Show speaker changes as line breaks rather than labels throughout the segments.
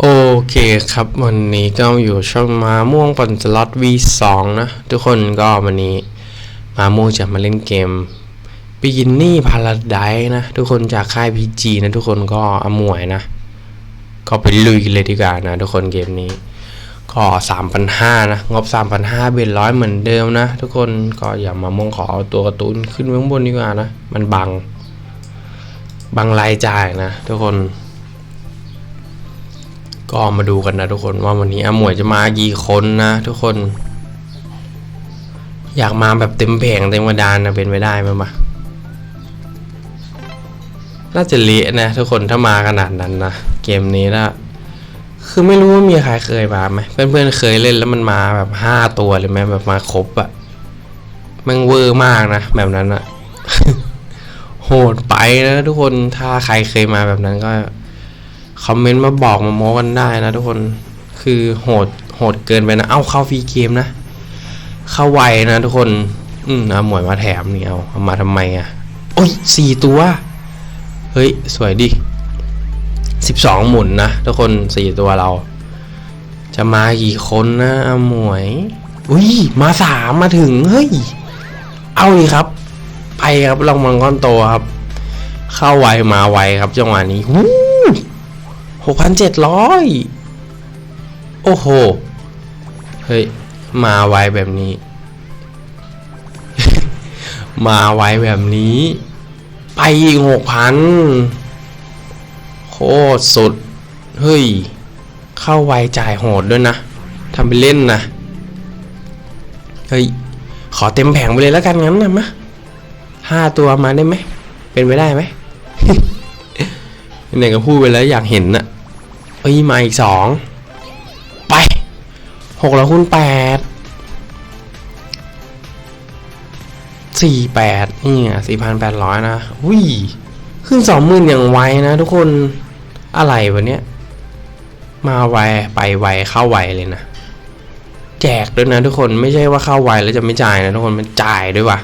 โอเคครับวันนี้ก็อยู่ช่องมาม่วงปันสล็อต V2 นะ ทุกคนก็วันนี้มาม่วงจะมาเล่นเกม Beginning Paradise นะ ทุกคนจากค่าย PG นะ ทุกคนก็อมวยนะ ก็ไปลุยกันเลยดีกว่านะ ทุกคนเกมนี้ ก็ 3,500 นะ งบ 3,500 เบ็ดร้อยเหมือนเดิมนะ ทุกคนก็อย่ามาม่วงขอเอาตัวกร์ตูนขึ้นไว้ข้างบนดีกว่านะ มันบัง บังรายจ่ายนะ ทุกคน ก็มาดูกันนะทุกคนว่าวันนี้อาหมวยจะมากี่คนนะทุกคน อยากมาแบบเต็มแผงเต็มกระดานนะเป็นไปได้ไหมมะน่าจะเละนะทุกคนถ้ามาขนาดนั้นนะเกมนี้นะคือไม่รู้ว่ามีใครเคยมาไหมเพื่อนๆเคยเล่นแล้วมันมาแบบห้าตัวเลยไหมแบบมาครบอะมันเวอร์มากนะแบบนั้นอะโหดไปนะทุกคนถ้าใครเคยมาแบบนั้นก็ คอมเมนต์มาบอกมาโม้กันได้นะทุกคนคือโหดโหดเกินไปนะ เอ้าเข้าฟรีเกมนะ เข้าไวนะทุกคน อืมเอาหมวยมาแถมนี่เอาเอามาทำไมอะโอ้ยสี่ตัว เฮ้ย สวยดิสิบสองหมุนนะทุกคนสี่ตัวเรา จะมากี่คนนะอาหมวย อุ้ย มาสามมาถึง เฮ้ย เอาดิครับ ไปครับลองมังก้อนโตครับ เข้าไวมาไวครับจังหวะนี้ฮู้ห กพันเจ็ดร้อยโอ้โห เฮ้ย มาไวแบบนี้ มาไวแบบนี้ ไปอีกหกพันโคตรสุด เฮ้ย เข้าไวจ่ายโหดด้วยนะทำไปเล่นนะ เฮ้ย ขอเต็มแผงไปเลยแล้วกันงั้นนะมะห้าตัวมาได้ไหม เป็นไปได้ไหมไหนก็พูดไปแล้วอยากเห็นน่ะ เอ้ยมาอีกสองไปหกแล้วคูณแปดสี่แปดนี่อะสี่พันแปดร้อยนะวิ่ขึ้นสองหมื่นอย่างไวนะ ทุกคนอะไรวะเนี้ยมาไวไปไวเข้าไวเลยนะ แจกด้วยนะทุกคนไม่ใช่ว่าเข้าไวแล้วจะไม่จ่ายนะทุกคนมันจ่ายด้วยว่ะ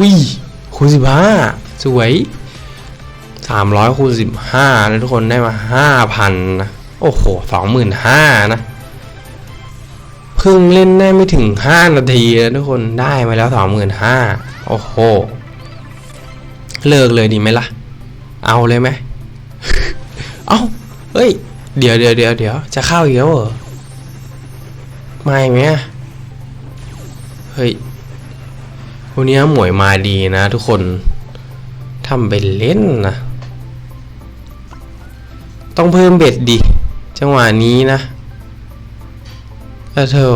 วิ่คูณสิบห้าสวยสามร้อยคูณสิบห้านะทุกคนได้มาห้าพันนะ โอ้โหสองหมื่นห้านะเพิ่งเล่นได้ไม่ถึงห้านาทีนะทุกคนได้มาแล้วสองหมื่นห้าโอ้โห เลิกเลยดีไหมล่ะ เอาเลยไหมเอาเฮ้ย เดี๋ยวเดี๋ยวเดี๋ยวเดี๋ยวจะเข้าอีกแล้วเหรอไม่ไหมเฮ้ยวันนี้หมวยมาดีนะทุกคนทำเป็นเล่นนะ ต้องเพิ่มเบ็ดดิ จังหวะนี้นะเออเธอ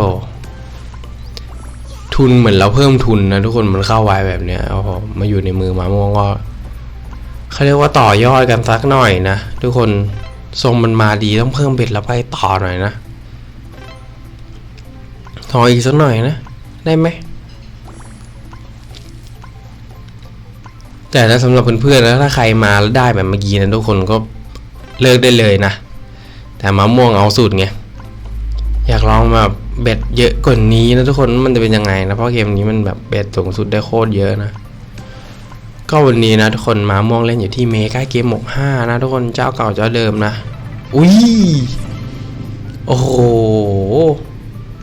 ทุนเหมือนเราเพิ่มทุนนะทุกคนมันเข้าไวแบบเนี้ยโอ้โหมาอยู่ในมือมาม่วงก็เขาเรียกว่าต่อยอดกันสักหน่อยนะทุกคนทรงมันมาดีต้องเพิ่มเบ็ดแล้วไปต่อหน่อยนะต่ออีกสักหน่อยนะ ได้ไหมแต่ถ้าสำหรับเพื่อนๆแล้วถ้าใครมาแล้วได้แบบเมื่อกี้นะทุกคนก็เลิกได้เลยนะ แต่มะม่วงเอาสุดไงอยากลองแบบเบ็ดเยอะกว่านี้นะทุกคนมันจะเป็นยังไงนะเพราะเกมนี้มันแบบเบ็ดสูงสุดได้โคตรเยอะนะ ก็วันนี้นะทุกคนมาม่วงเล่นอยู่ที่เมกาเกมหมกห้านะทุกคนเจ้าเก่าเจ้าเดิมนะ อุ้ยโอ้โห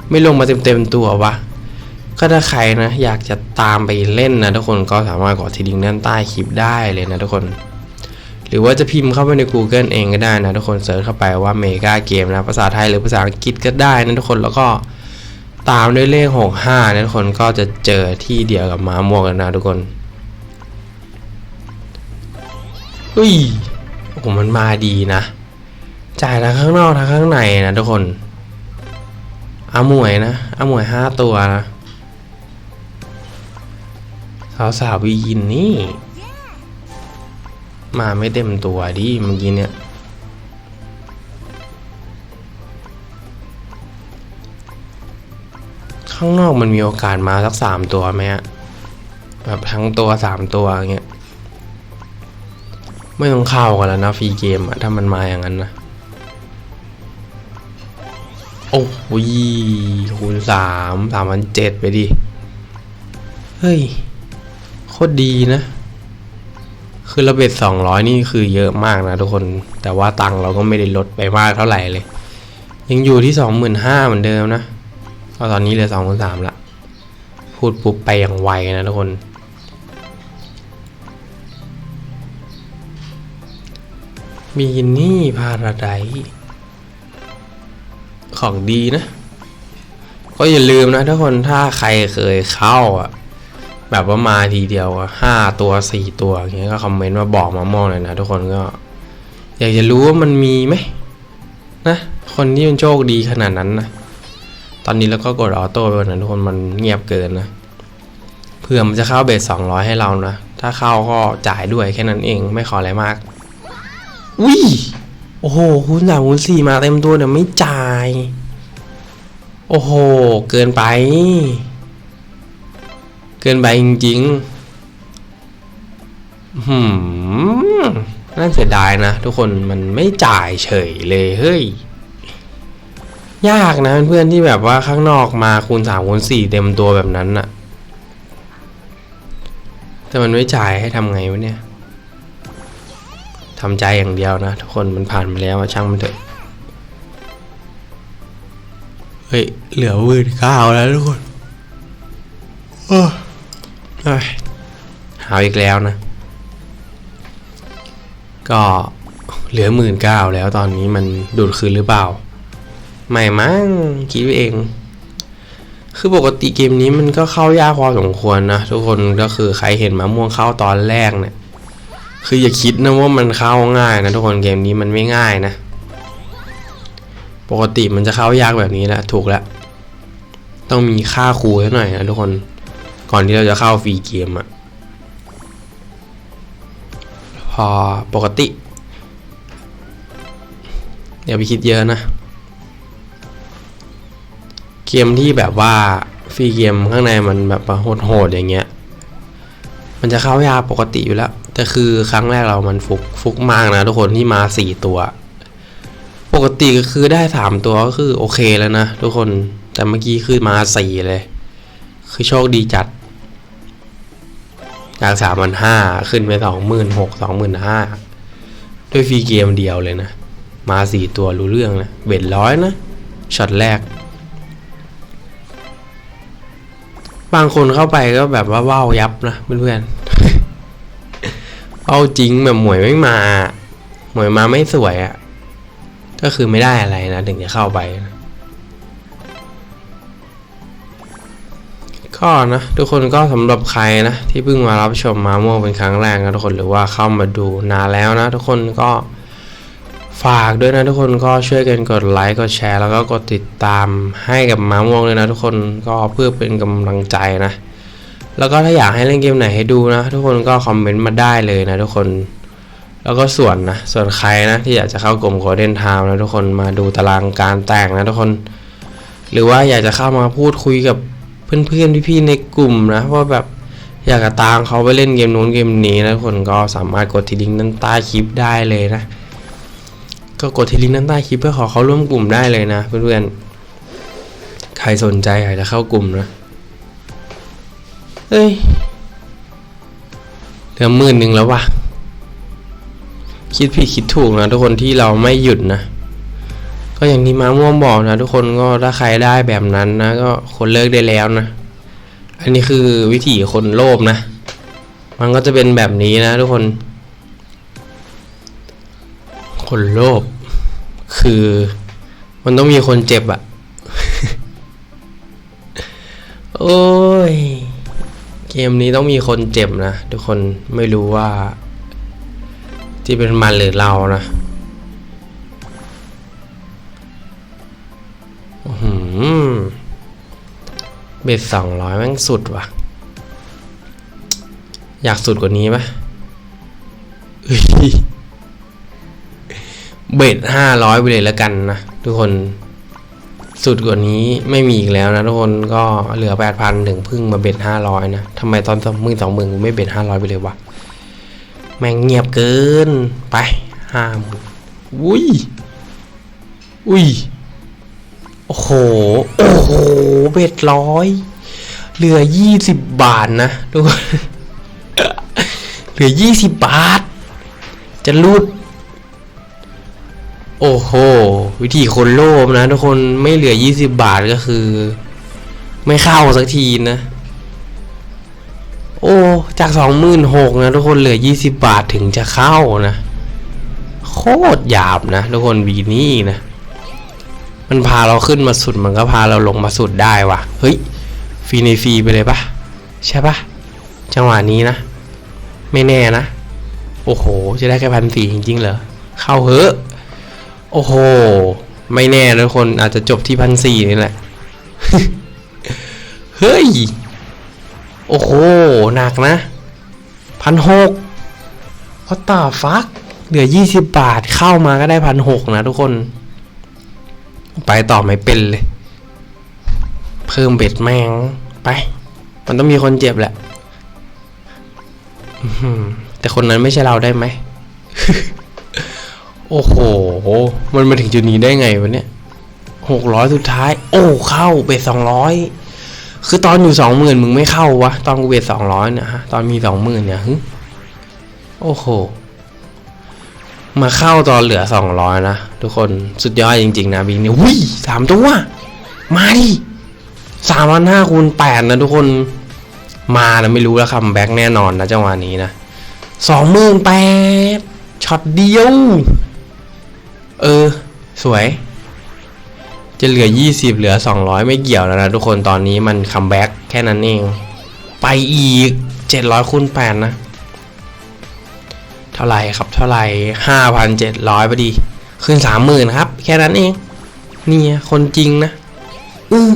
ไม่ลงมาเต็มๆตัววะก็ถ้าใครนะ อยากจะตามไปเล่นนะทุกคนก็สามารถกดที่ลิงก์ด้านใต้คลิปได้เลยนะทุกคน หรือว่าจะพิมพ์เข้าไปใน Google เองก็ได้นะทุกคนเสิร์ชเข้าไปว่าเมกาเกมนะภาษาไทยหรือภาษาอังกฤษก็ได้นะทุกคนแล้วก็ตามด้วยเลข 65นะทุกคนก็จะเจอที่เดียวกับหมาม่วงกันนะทุกคนอุ้ยโอ้โหมันมาดีนะ จ่ายทั้งข้างนอกทั้งข้างในนะทุกคนอาหมวยนะอาหมวยห้าตัวนะสาวสาววียินนี่ มาไม่เต็มตัวดิเมื่อกี้เนี่ยข้างนอกมันมีโอกาสมาสักสามตัวไหมอะแบบทั้งตัวสามตัวเงี้ยไม่ต้องเข้ากันแล้วนะฟรีเกมอะถ้ามันมาอย่างนั้นนะโอ้โหคูณสามสามพันเจ็ดไปดิ เฮ้ย โคตรดีนะ คือราเบ็ดสองร้อยนี่คือเยอะมากนะทุกคน แต่ว่าตังเราก็ไม่ได้ลดไปมากเท่าไหร่เลย ยังอยู่ที่สองหมื่นห้าเหมือนเดิมนะก็ตอนนี้เหลือสองหมื่นสามละ พูดปุ๊บไปอย่างไวนะทุกคน มีนี่พาราไดของดีนะ ก็อย่าลืมนะทุกคนถ้าใครเคยเข้าอะ แบบว่ามาทีเดียวห้าตัวสี่ตัวอย่างเงี้ยก็คอมเมนต์มาบอกมาม่วงเลยนะทุกคนก็ อยากจะรู้ว่ามันมีไหมนะคนที่มันโชคดีขนาดนั้นนะตอนนี้เราก็กดออโต้ไปนะทุกคนมันเงียบเกินนะเผื่อมันจะเข้าเบสสองร้อยให้เรานะถ้าเข้าก็จ่ายด้วยแค่นั้นเองไม่ขออะไรมากอุ้ยโอ้โหคูณสามคูณสี่มาเต็มตัวเดี๋ยวไม่จ่าย โอ้โห เกินไป เกินไปจริงๆหืมน่าเสียดายนะ ทุกคนมันไม่จ่ายเฉยเลยเฮ้ย ยากนะเพื่อนๆที่แบบว่าข้างนอกมาคูณสามคูณสี่เต็มตัวแบบนั้นน่ะแต่มันไม่จ่ายให้ทำไงวะเนี่ยทำใจอย่างเดียวนะ ทุกคนมันผ่านมาแล้วช่างมันเถอะเฮ้ยเหลือหมื่นเก้าแล้วทุกคนโอ้ยเอ้ย หาอีกแล้วนะ ก็เหลือหมื่นเก้าแล้วตอนนี้มันดูดคืนหรือเปล่า ไม่มั้งคิดเอง คือปกติเกมนี้มันก็เข้ายากพอสมควรนะ ทุกคนก็คือใครเห็นมะม่วงเข้าตอนแรกเนี่ยคืออย่าคิดนะว่ามันเข้าง่ายนะทุกคนเกมนี้มันไม่ง่ายนะ ปกติมันจะเข้ายากแบบนี้แหละถูกแล้วต้องมีค่าครูให้หน่อยนะทุกคน ก่อนที่เราจะเข้าฟรีเกมอะพอปกติอย่าไปคิดเยอะนะ เกมที่แบบว่าฟรีเกมข้างในมันแบบโหดๆอย่างเงี้ย มันจะเข้ายาปกติอยู่แล้ว แต่คือครั้งแรกเรามันฟุกฟุกมากนะทุกคนที่มาสี่ตัว ปกติก็คือได้สามตัวก็คือโอเคแล้วนะทุกคนแต่เมื่อกี้คือมาสี่เลย คือโชคดีจัด จากสามพันห้าขึ้นไปสองหมื่นหกสองหมื่นห้าด้วยฟรีเกมเดียวเลยนะ มาสี่ตัวรู้เรื่องนะเบ็ดร้อยนะช็อตแรก บางคนเข้าไปก็แบบว่าว้าวยับนะเพื่อนๆเอาจริงแบบหมวยไม่มาหมวยมาไม่สวยอะ่ะก็คือไม่ได้อะไรนะ ถึงจะเข้าไปนะ ก็นะทุกคนก็สำหรับใครนะที่เพิ่งมารับชมมาม่วงเป็นครั้งแรกนะทุกคนหรือว่าเข้ามาดูนานแล้วนะ ทุกคนก็ฝากด้วยนะทุกคนก็ช่วยกันกดไลค์กดแชร์แล้วก็กดติดตามให้กับมาม่วงเลยนะ ทุกคนก็เพื่อเป็นกำลังใจนะ แล้วก็ถ้าอยากให้เล่นเกมไหนให้ดูนะ ทุกคนก็คอมเมนต์มาได้เลยนะ ทุกคน แล้วก็ส่วนนะส่วนใครนะที่อยากจะเข้ากลุ่มโคเดนทาวนะทุกคนมาดูตารางการแต่งนะทุกคน หรือว่าอยากจะเข้ามาพูดคุยกับ เพื่อนๆพี่ๆในกลุ่มนะว่าแบบอยากจะตามเขาไปเล่นเกมนู้นเกมนี้นะทุกคนก็สามารถกดที่ลิงก์ด้านใต้คลิปได้เลยนะ ก็กดที่ลิงก์ด้านใต้คลิปเพื่อขอเขาร่วมกลุ่มได้เลยนะ เพื่อนๆใครสนใจอยากจะเข้ากลุ่มนะเอ้ยเหลือหมื่นหนึ่งแล้ววะคิดผิดคิดถูกนะทุกคนที่เราไม่หยุดนะ ก็อย่างที่มาม่วงบอกนะทุกคนก็ถ้าใครได้แบบนั้นนะ ก็คนเลิกได้แล้วนะ อันนี้คือวิถีคนโลภนะ มันก็จะเป็นแบบนี้นะ ทุกคน คนโลภคือ มันต้องมีคนเจ็บอะโอ้ย เกมนี้ต้องมีคนเจ็บนะ ทุกคนไม่รู้ว่า ที่เป็นมันหรือเรานะ บ็ดสองร้อยแม่งสุดว่ะ อยากสุดกว่านี้ปะเอ้ยเบ็ดห้าร้อยไปเลยแล้วกันนะทุกคนสุดกว่านี้ไม่มีอีกแล้วนะทุกคนก็เหลือแปดพันถึงพึ่งมาเบ็ดห้าร้อยนะทำไมตอนสองหมื่นสองหมื่นกูไม่เบ็ดห้าร้อยไปเลยวะแม่งเงียบเกินไปห้าหมื่นอุ้ยอุ้ย โอ้โห โอ้โห เบ็ดร้อย เหลือยี่สิบบาทนะทุกคนเหลือยี่สิบบาท จะรูด โอ้โห วิธีคนโลภนะทุกคนไม่เหลือยี่สิบบาทก็คือ ไม่เข้าสักทีนะ โอ้ จากสองหมื่นหกนะทุกคนเหลือยี่สิบบาทถึงจะเข้านะ โคตรหยาบนะทุกคนวีนี่นะ มันพาเราขึ้นมาสุดมันก็พาเราลงมาสุดได้ว่ะเฮ้ยฟรีในฟรีไปเลยปะใช่ปะจังหวะนี้นะ ไม่แน่นะ โอ้โห จะได้แค่พันสี่จริงๆเหรอเข้าเหอะโอ้โห ไม่แน่ทุกคนอาจจะจบที่พันสี่นี่แหละ เฮ้ย โอ้โห หนักนะพันหกวัตาฟัก เหลือยี่สิบบาทเข้ามาก็ได้พันหกนะทุกคน ไปต่อไม่เป็นเลย เพิ่มเบ็ดแม่งไป มันต้องมีคนเจ็บแหละแต่คนนั้นไม่ใช่เราได้ไหม โอ้โห มันมาถึงจุดนี้ได้ไงวะเนี่ยหกร้อยสุดท้าย โอ้ เข้าเบ็ดสองร้อยคือตอนอยู่สองหมื่นมึงไม่เข้าวะ ตอนกูเบ็ดสองร้อยเนี่ยฮะ ตอนมีสองหมื่นเนี่ยโอ้โห มาเข้าตอนเหลือสองร้อยนะ ทุกคนสุดยอดจริง ๆ นะบิงนี่วิ่งสามตัว มาดิสามพันห้าคูณแปดนะทุกคนมานะไม่รู้แล้วคัมแบ็กแน่นอนนะจังหวะนี้นะสองหมื่นแปดช็อตเดียว เออ สวย จะเหลือ 20 เหลือ 200 ไม่เกี่ยวแล้วนะทุกคนตอนนี้มันคัมแบ็กแค่นั้นเอง ไปอีก 700คูณ8นะ ท่าไหร่ครับเท่าไหร่5,700พอดี ขึ้น30,000ครับ แค่นั้นเอง นี่คนจริงนะอือ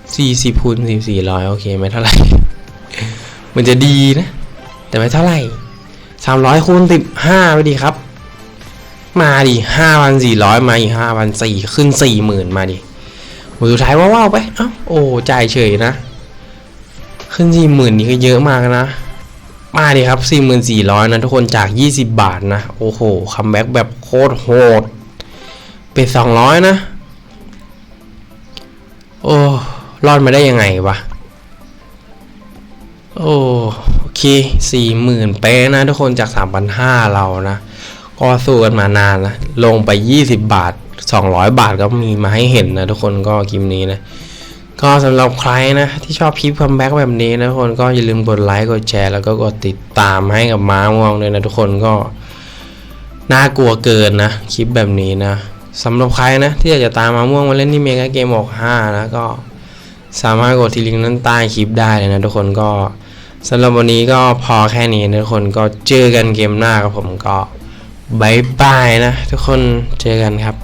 40คูณ4400โอเคไหมเท่าไหร่ มันจะดีนะ แต่ไม่เท่าไหร่300คูณ15ไปดีครับ มาดิห้าพันสี่ร้อยมาอีกห้าพันสี่ขึ้นสี่หมื่นมาดิหมดสุดท้ายว้าวไปเอ้าโอ้ใจเฉยนะ ขึ้นสี่หมื่นนี่ก็เยอะมากนะ มาดิครับสี่หมื่นสี่ร้อยนะทุกคนจากยี่สิบบาทนะ โอ้โห คัมแบ็กแบบโคตรโหด เป็นสองร้อยนะ โอ้ รอดมาได้ยังไงวะ โอ้โอเคสี่หมื่นเป๊ะนะทุกคนจากสามพันห้าเรานะ ก็สู้กันมานานนะ ลงไป 20 บาท 200 บาทก็มีมาให้เห็นนะทุกคนก็คลิปนี้นะ ก็สำหรับใครนะ ที่ชอบคลิปคัมแบ็กแบบนี้นะทุกคนก็อย่าลืมกดไลค์กดแชร์แล้วก็กดติดตามให้กับม้าม่วงด้วยนะทุกคนก็น่ากลัวเกินนะคลิปแบบนี้นะสำหรับใครนะ ที่อยากจะตามม้าม่วงมาเล่นที่เมกาเกมออก5นะก็สามารถกดที่ลิงก์นั้นใต้คลิปได้เลยนะทุกคนก็สำหรับวันนี้ก็พอแค่นี้นะทุกคนก็เจอกันเกมหน้ากับผมก็บายบายนะ ทุกคนเจอกันครับ